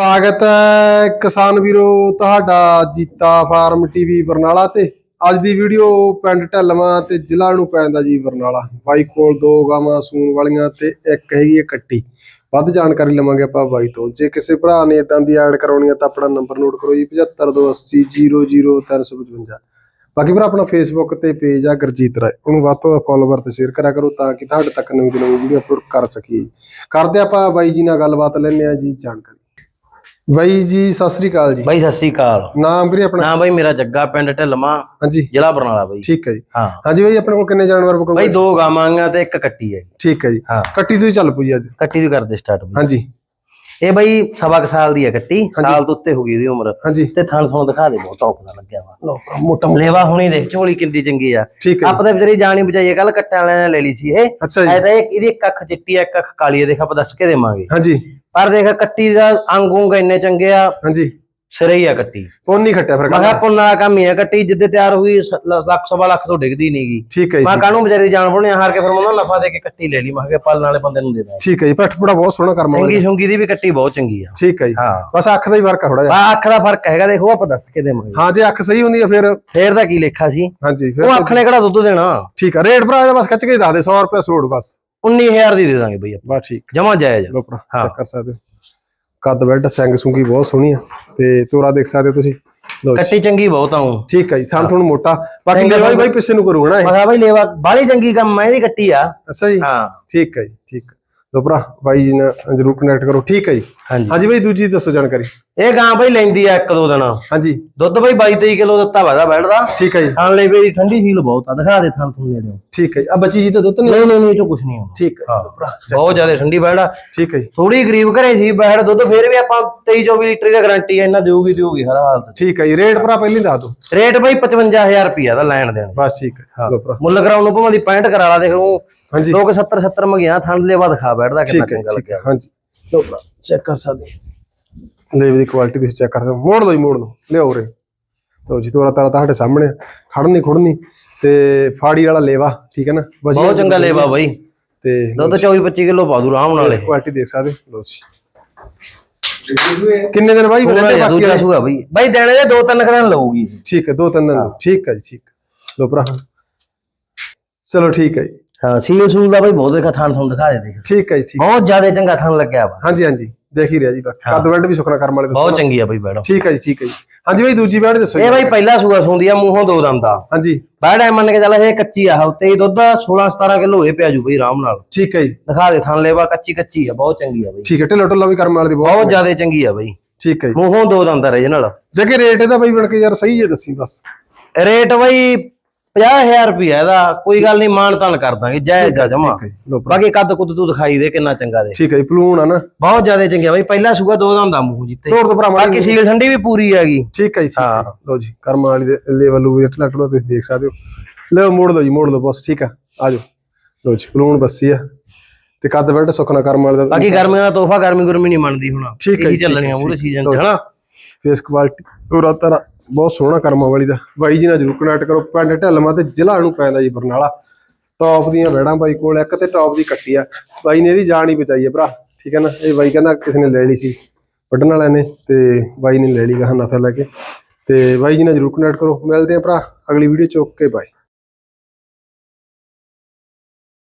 ਸਵਾਗਤ ਹੈ ਕਿਸਾਨ ਵੀਰੋ, ਤੁਹਾਡਾ ਜੀਤਾ ਫਾਰਮ ਟੀਵੀ ਬਰਨਾਲਾ ਤੇ। ਅੱਜ ਦੀ ਵੀਡੀਓ ਪਿੰਡ ਢੱਲਵਾਂ ਤੇ ਜ਼ਿਲ੍ਹਾ ਨੂੰ ਪੈਂਦਾ ਜੀ ਬਰਨਾਲਾ। ਬਾਈ ਕੋਲ ਦੋ ਗਾਵਾਂ ਸੂਣ ਵਾਲੀਆਂ ਤੇ ਇੱਕ ਹੈਗੀ ਹੈ ਕੱਟੀ। ਵੱਧ ਜਾਣਕਾਰੀ ਲਵਾਂਗੇ ਆਪਾਂ ਬਾਈ ਤੋਂ। ਜੇ ਕਿਸੇ ਭਰਾ ਨੇ ਇਦਾਂ ਦੀ ਐਡ ਕਰਾਉਣੀ ਹੈ ਤਾਂ ਆਪਣਾ ਨੰਬਰ ਨੋਟ ਕਰੋ ਜੀ 7528000355 ਬਾਕੀ ਭਰਾ ਆਪਣਾ ਫੇਸਬੁੱਕ ਤੇ ਪੇਜ ਆ ਗੁਰਜੀਤ ਰਾਏ। ਉਹਨੂੰ ਵੱਧ ਤੋਂ ਵੱਧ ਫੋਲੋਵਰ ਤੇ ਸ਼ੇਅਰ ਕਰਿਆ ਕਰੋ ਤਾਂ ਕਿ ਤੁਹਾਡੇ ਤੱਕ ਨਵੀਂ ਤੋਂ ਨਵੀਂ ਵੀਡੀਓ ਅਪਲੋਡ ਕਰ ਸਕੀਏ ਕਰਦੇ ਆਪਾਂ ਬਾਈ ਜੀ ਨਾਲ ਗੱਲਬਾਤ ਲੈਣੇ ਆ ਜੀ, ਜਾਣਕਾਰੀ। ਬਾਈ ਜੀ ਸਤਿ ਸ੍ਰੀ ਅਕਾਲ ਜੀ। ਬਾਈ ਸਤਿ ਸ੍ਰੀ ਅਕਾਲ। ਨਾਮ ਵੀਰੇ ਆਪਣਾ? ਨਾ ਬਾਈ ਮੇਰਾ ਜੱਗਾ ਪਿੰਡ ਢਲਮਾ ਹਾਂਜੀ। ਜ਼ਿਲ੍ਹਾ ਬਰਨਾਲਾ ਬਾਈ। ਠੀਕ ਹੈ ਜੀ। ਹਾਂ। ਹਾਂਜੀ ਬਾਈ ਆਪਣੇ ਕੋਲ ਕਿੰਨੇ ਜਾਨਵਰ ਬਕੋ ਬਾਈ ਦੋ ਗਾਵਾਂਗਾ ਤੇ ਇੱਕ ਕੱਟੀ ਹੈ ਠੀਕ ਹੈ ਜੀ। ਹਾਂ। ਕੱਟੀ ਤੁਸੀਂ ਚੱਲ ਪਈ ਅੱਜ। ਕੱਟੀ ਵੀ ਕਰਦੇ ਸਟਾਰਟ ਹਾਂਜੀ। ਇਹ ਬਾਈ ਸਵਾ ਕੁ ਸਾਲ ਦੀ ਹੈ ਕੱਟੀ ਸਾਲ ਤੋਂ ਉੱਤੇ ਹੋ ਗਈ ਇਹਦੀ ਉਮਰ। ਹਾਂਜੀ। ਤੇ ਥਣ ਥਣ ਦਿਖਾ ਦੇ ਬਹੁਤ ਟੌਪ ਦਾ ਲੱਗਿਆ ਵਾ। ਮੋਟਾ ਲੇਵਾ ਹੁਣੀ ਦੇਖ ਝੋਲੀ ਕਿੰਦੀ ਚੰਗੀ ਆ। ਆਪਾਂ ਵਿਚਾਰੀ ਜਾਣੀ ਬਚਾਈਏ ਕੱਲ ਕੱਟਾਂ ਵਾਲਿਆਂ ਨੇ ਲੈ ਲਈ ਸੀ ਇਹ। ਅੱਛਾ ਜੀ। ਐ ਤਾਂ ਇਹ- ਇਹਦੀ ਇੱਕ ਅੱਖ ਚਿੱਟੀ ਆ ਇੱਕ ਅੱਖ ਕਾਲੀ ਆ ਦੇਖ ਆਪਾਂ ਦੱਸ ਕੇ ਦੇਵਾਂਗੇ। ਹਾਂਜੀ। ਪਰ ਦੇਖ ਕੱਟੀ ਦਾ ਅੰਗ ਉਂਗ ਇੰਨੇ ਚੰਗੇ ਆ। ਹਾਂਜੀ। ਸਿਰੇ ਹੀ ਆ ਕੱਟੀ। ਪੋਨ ਨਹੀਂ ਖੱਟਿਆ ਫਿਰ ਮੈਂ ਕਿਹਾ ਪੁੰਨ ਵਾਲਾ ਕੰਮ ਹੀ ਆ ਕੱਟੀ ਜਿੱਦੇ ਤਿਆਰ ਹੋਈ ਸ- ਲੱਖ ਸਵਾ ਲੱਖ ਤੋਂ ਡਿੱਗਦੀ ਨਹੀਂਗੀ ਠੀਕ ਹੈ ਮੈਂ ਜੀ ਕਾਹਨੂੰ ਵਿਚਾਰੀ ਜਾਣ ਬੁਣੇ ਹਾਰ ਕੇ ਫਿਰ ਮੈਂ ਉਹਨਾਂ ਨਫਾ ਦੇ ਕੇ ਕੱਟੀ ਲੈ ਲਈ ਮੈਂ ਕਿਹਾ ਪਾਲਣ ਵਾਲੇ ਬੰਦੇ ਨੂੰ ਦੇ ਦਾਂ ਠੀਕ ਹੈ ਜੀ ਪੱਠ ਪੂੜਾ ਬਹੁਤ ਸੋਹਣਾ ਕਰਮਾ ਸੰਗੀ ਸੁੰਗੀ ਦੀ ਵੀ ਕੱਟੀ ਬਹੁਤ ਚੰਗੀ ਆ। ਠੀਕ ਹੈ ਜੀ। ਹਾਂ। ਬਸ ਅੱਖ ਦਾ ਹੀ ਫ਼ਰਕ ਆ ਥੋੜਾ ਜਿਹਾ। ਆ ਅੱਖ ਦਾ ਫ਼ਰਕ ਹੈਗਾ ਦੇਖੋ ਆਪਾਂ ਦੱਸ ਕੇ ਦੇਵਾਂਗੇ। ਹਾਂ ਜੇ ਅੱਖ ਸਹੀ ਹੁੰਦੀ ਹੈ ਫਿਰ ਫੇਰ ਦਾ ਕੀ ਲੇਖਾ ਸੀ? ਹਾਂਜੀ ਉਹ ਫਿਰ ਅੱਖ ਨੇ ਕਿਹੜਾ ਦੁੱਧ ਦੇਣਾ? ਠੀਕ ਹੈ ਰੇਟ ਭਰਾ ਇਹਦਾ ਬਸ ਖੱਚ ਕੇ ਹੀ ਦੱਸ ਦੇ 100 ਰੁਪਏ ਸੋੜ ਬਸ। 19000 ਦੀ ਦੇ ਦਾਂਗੇ ਬਈ ਆਪਾਂ। ਬਸ ਠੀਕ। ਜਮਾ ਜਾਇਜ਼ ਲੋ ਭਰਾ ਹਾਂ। ਕਰ ਸਕਦੇ ਹੋ। ਕੱਦ ਬੈਲਟ ਸਿੰਘ ਸੁੰਗੀ ਬਹੁਤ ਸੋਹਣੀ ਆ ਤੇ ਤੋਰਾ ਦੇਖ ਸਕਦੇ ਹੋ ਤੁਸੀਂ। ਜੀ। ਕੱਟੀ ਚੰਗੀ ਬਹੁਤ ਆਉਂ ਠੀਕ ਹੈ ਜੀ ਥਾਂ ਤੁਹਾਨੂੰ ਮੋਟਾ। ਬਾਕੀ ਸਿੰਘ ਬਾਈ ਬਾਈ ਪਿੱਛੇ ਨੂੰ ਕਰੂਗਾ ਨਾ ਇਹ? ਮੈਂ ਕਿਹਾ ਬਈ ਲੇਵਾ ਬਾਲੀ ਚੰਗੀ ਕੰਮ ਮੈਂ ਇਹਦੀ ਕੱਟੀ ਆ। ਅੱਛਾ ਜੀ। ਹਾਂ। ਠੀਕ ਹੈ ਜੀ ਠੀਕ। ਲੋ ਭਰਾ ਬਾਈ ਜੀ ਨਾਲ ਜਰੂਰ ਕਨੈਕਟ ਕਰੋ। ਠੀਕ ਹੈ ਜੀ। ਹਾਂਜੀ। ਹਾਂਜੀ ਬਾਈ ਦੂਜੀ ਦੱਸੋ ਜਾਣਕਾਰੀ। ਇਹ ਗਾਂ ਬਈ ਲੈਂਦੀ ਆ ਇੱਕ ਦੋ ਦਿਨ। ਹਾਂਜੀ। ਦੁੱਧ ਬਈ 22 23 ਕਿਲੋ ਦਿੱਤਾ ਵਾਦਾ ਬੈਠਦਾ ਠੀਕ ਹੈ ਜੀ। ਖਾਣ ਲਈ ਬਈ ਠੰਡੀ ਫੀਲ ਬਹੁਤ ਆ ਦਿਖਾ ਦੇ ਥਾਂ ਤੁਹਾਨੂੰ ਨੇੜੇ ਠੀਕ ਹੈ ਆ ਬੱਚੀ ਜੀ ਤਾਂ ਦੁੱਧ ਨਹੀਂ ਨਹੀਂ ਨਹੀਂ ਇਹ ਚੋਂ ਕੁਝ ਨਹੀਂ ਆਉਂਦਾ। ਠੀਕ ਹੈ। ਹਾਂ ਬਹੁਤ ਜ਼ਿਆਦਾ ਠੰਡੀ ਬੈਠਾ ਠੀਕ ਹੈ ਜੀ। ਥੋੜੀ ਗਰੀਬ ਘਰੇ ਸੀ ਬੈਠ ਦੁੱਧ ਫੇਰ ਵੀ ਆਪਾਂ 23 24 ਲੀਟਰ ਦੀ ਗਾਰੰਟੀ ਹੈ ਇਹਨਾਂ ਦੇਊਗੀ ਦੇਊਗੀ ਹਰ ਹਾਲਤ ਠੀਕ ਹੈ ਜੀ। ਰੇਟ ਭਰਾ ਪਹਿਲਾਂ ਹੀ ਦੱਸ ਦਿਓ। ਰੇਟ ਬਈ 55000 ਰੁਪਿਆ ਦਾ ਲੈਣ ਦੇਣ। ਬਸ ਠੀਕ ਹੈ। ਭਰਾ। ਮੁੱਲ ਕਰਾਉਣ ਨੂੰ ਭਾਵੇਂ ਦੀ 65 ਕਰਾ ਲਾ ਦੇਖ ਹਾਂਜੀ। ਲੋਕ 70 70 ਮੰਗਿਆ ਥਣ ਦੇ ਬਾਅਦ ਖਾ ਬੈਠਦਾ ਕਿੰਨਾ ਹੈ ਚੰਗਾ ਹੈ। ਲੱਗਿਆ। ਹਾਂਜੀ। ਲੋ ਭਰਾ ਚੈੱਕ ਕਰ ਸਕਦੇ ਹੋ। ਲੇਵ ਦੀ ਕੁਆਲਿਟੀ ਤੁਸੀਂ ਚੈੱਕ ਕਰ ਸਕਦੇ ਹੋ। ਮੋੜ ਦੋ ਜੀ ਮੋੜ ਦੋ ਲਿਆਓ ਰੇ ਲੋ ਜੀ ਤੋਰਾ ਤਾਰਾ ਤੁਹਾਡੇ ਸਾਹਮਣੇ। ਖੜਨੀ ਖੁੜਨੀ ਤੇ ਫਾੜੀ ਵਾਲਾ ਲੇਵਾ ਠੀਕ ਹੈ ਨਾ? ਬਹੁਤ ਚੰਗਾ ਲੇਵਾ ਬਈ। ਤੇ ਦੁੱਧ 24 25 ਕਿਲੋ ਪਾ ਦੂ ਆਰਾਮ ਨਾਲੇ। ਕੁਆਲਿਟੀ ਦੇਖ ਸਕਦੇ ਹੋ। ਲੋ ਜੀ। ਕਿੰਨੇ ਦਿਨ ਬਾਈ ਜਿਹਾ ਬਾਕੀ ਸੂਆ ਬਈ। ਬਈ ਦੇਣੇ ਦੇ ਦੋ ਤਿੰਨ ਕਰਾਂ ਲਊਗੀ ਠੀਕ ਹੈ ਦੋ ਤਿੰਨ ਦਿਨ। ਠੀਕ ਹੈ ਜੀ ਠੀਕ ਲੋ ਭਰਾ। ਚਲੋ ਠੀਕ ਹੈ ਜੀ। ਹਾਂ ਸੀਲ ਸੂਲ ਦਾ ਬਈ ਬਹੁਤ ਦੇਖਾ ਥਣ ਤੁਹਾਨੂੰ ਦਿਖਾ ਦੇ ਦੇਖ। ਠੀਕ ਹੈ ਜੀ ਠੀਕ ਬਹੁਤ ਜ਼ਿਆਦਾ ਚੰਗਾ ਥਣ ਲੱਗਿਆ ਵਾ। ਹਾਂਜੀ ਹਾਂਜੀ। ਦੇਖ ਹੀ ਰਿਹਾ ਜੀ ਬਾਕੀ ਕੱਦ ਵੱਡ ਵੀ ਸੁਖਣਾ ਕਰਮ ਵਾਲੇ ਬਹੁਤ ਚੰਗੀ ਆ ਬਈ ਮੈਡਮ ਠੀਕ ਹੈ ਜੀ ਠੀਕ ਹੈ ਜੀ। ਹਾਂਜੀ ਬਾਈ ਦੂਜੀ ਬੈਠ ਦੱਸੋ ਇਹ ਬਈ ਪਹਿਲਾ ਸੂਆ ਸੁੰਦੀ ਆ ਮੂੰਹੋਂ ਦੋ ਦੰਦਾ ਹਾਂਜੀ। ਬਾੜਾ ਐ ਮੰਨ ਕੇ ਚੱਲ ਇਹ ਕੱਚੀ ਆ ਉੱਤੇ ਦੁੱਧ 16 17 ਕਿਲੋ ਇਹ ਪਿਆ ਜੂ ਬਈ ਆਰਾਮ ਨਾਲ। ਠੀਕ ਹੈ ਜੀ। ਦਿਖਾ ਦੇ ਥਣ ਲੈਵਾ ਕੱਚੀ ਕੱਚੀ ਆ ਬਹੁਤ ਚੰਗੀ ਆ ਬਈ। ਠੀਕ ਹੈ ਢਿੱਲਾ ਢੁੱਲਾ ਵੀ ਕਰਮ ਵਾਲੇ ਦੀ ਬਹੁਤ ਜ਼ਿਆਦਾ ਚੰਗੀ ਆ ਬਈ। ਠੀਕ ਹੈ ਜੀ। ਮੂੰਹੋਂ ਦੋ ਦੰਦ ਆ ਰੀਜਨਲ ਜਗੇ ਰੇਟ ਇਹਦਾ ਬਾਈ ਬਣ ਕੇ ਯਾਰ ਸਹੀ ਹੈ ਦੱਸੀ ਬਸ। ਰੇਟ ਬਈ 50000 ਰੁਪਿਆ ਇਹਦਾ ਕੋਈ ਗੱਲ ਨਹੀਂ ਮਾਨ ਤਾਨ ਕਰ ਦਾਂਗੇ ਜਾਇਜ਼ ਆ ਜਮਾ। ਠੀਕ ਹੈ ਜੀ ਭਰਾ। ਬਾਕੀ ਕੱਦ ਕੁੱਦ ਤੂੰ ਦਿਖਾਈ ਦੇ ਕਿੰਨਾ ਚੰਗਾ ਦੇ। ਠੀਕ ਹੈ ਜੀ ਪਲੂਣ ਆ ਨਾ। ਬਹੁਤ ਜ਼ਿਆਦਾ ਚੰਗਿਆ ਬਈ ਪਹਿਲਾ ਸੂਆ ਦੋ ਦੰਦ ਆ ਮੂੰਹ ਜਿੱਤੇ। ਤੋੜ ਦੋ ਭਰਾ ਬਾਕੀ ਸੀਲ ਠੰਡੀ ਵੀ ਪੂਰੀ ਹੈਗੀ। ਠੀਕ ਹੈ ਜੀ ਠੀਕ ਹੈ। ਹਾਂ। ਲੋ ਜੀ ਕਰਮ ਵਾਲੀ ਦੇ ਲੈਵਲ ਨੂੰ ਵੀ ਢਿੱਲਾ ਢੁੱਲਾ ਤੁਸੀਂ ਦੇਖ ਸਕਦੇ ਹੋ। ਲਓ ਮੋੜ ਦੋ ਜੀ ਮੋੜ ਦੋ ਬਸ ਠੀਕ ਆ। ਆ ਜਾਓ। ਲੋ ਜੀ ਪਲੂਣ ਬੱਸੀ ਆ। ਤੇ ਕੱਦ ਬੈਲਟ ਸੁਖਣਾ ਕਰਮ ਵਾਲੇ ਦਾ ਬਾਕੀ ਗਰਮੀਆਂ ਦਾ ਤੋਹਫਾ ਗਰਮੀ ਗੁਰਮੀ ਨਹੀਂ ਮੰਨਦੀ ਹੁਣ। ਠੀਕ ਹੈ ਜੀ, ਚੱਲਣੀਆਂ ਠੀਕ ਪੂਰੇ ਹੈ, ਸੀਜ਼ਨ ਲਓ 'ਚ ਹਨਾ? ਫੇਸ ਕੁਆਲਿਟੀ ਪੂਰਾ ਤਰਾ ਬਹੁਤ ਸੋਹਣਾ ਕਰਮਾਂ ਵਾਲੀ ਦਾ। ਬਾਈ ਜੀ ਨਾਲ ਜਰੂਰ ਕਨੈਕਟ ਕਰੋ। ਪਿੰਡ ਢਲਮਾ ਤੇ ਜ਼ਿਲ੍ਹਾ ਨੂੰ ਪੈਂਦਾ ਜੀ ਬਰਨਾਲਾ। ਟੌਪ ਦੀਆਂ ਵੈੜਾਂ ਬਾਈ ਕੋਲ, ਇੱਕ ਤੇ ਟੌਪ ਦੀ ਕੱਟੀ ਆ। ਬਾਈ ਨੇ ਇਹਦੀ ਜਾਨ ਹੀ ਬਚਾਈ ਹੈ ਭਰਾ। ਠੀਕ ਹੈ ਨਾ? ਇਹ ਬਾਈ ਕਹਿੰਦਾ ਕਿਸੇ ਨੇ ਲੈ ਲਈ ਸੀ ਵੱਢਣ ਵਾਲਿਆਂ ਨੇ ਤੇ ਬਾਈ ਨੇ ਲੈ ਲਈ ਗਾਹ ਨਫਾ ਲੈ ਕੇ। ਤੇ ਬਾਈ ਜੀ ਨਾਲ ਜਰੂਰ ਕਨੈਕਟ ਕਰੋ। ਮਿਲਦੇ ਆ ਭਰਾ। ਅਗਲੀ ਵੀਡੀਓ ਚ। ਓਕੇ ਬਾਈ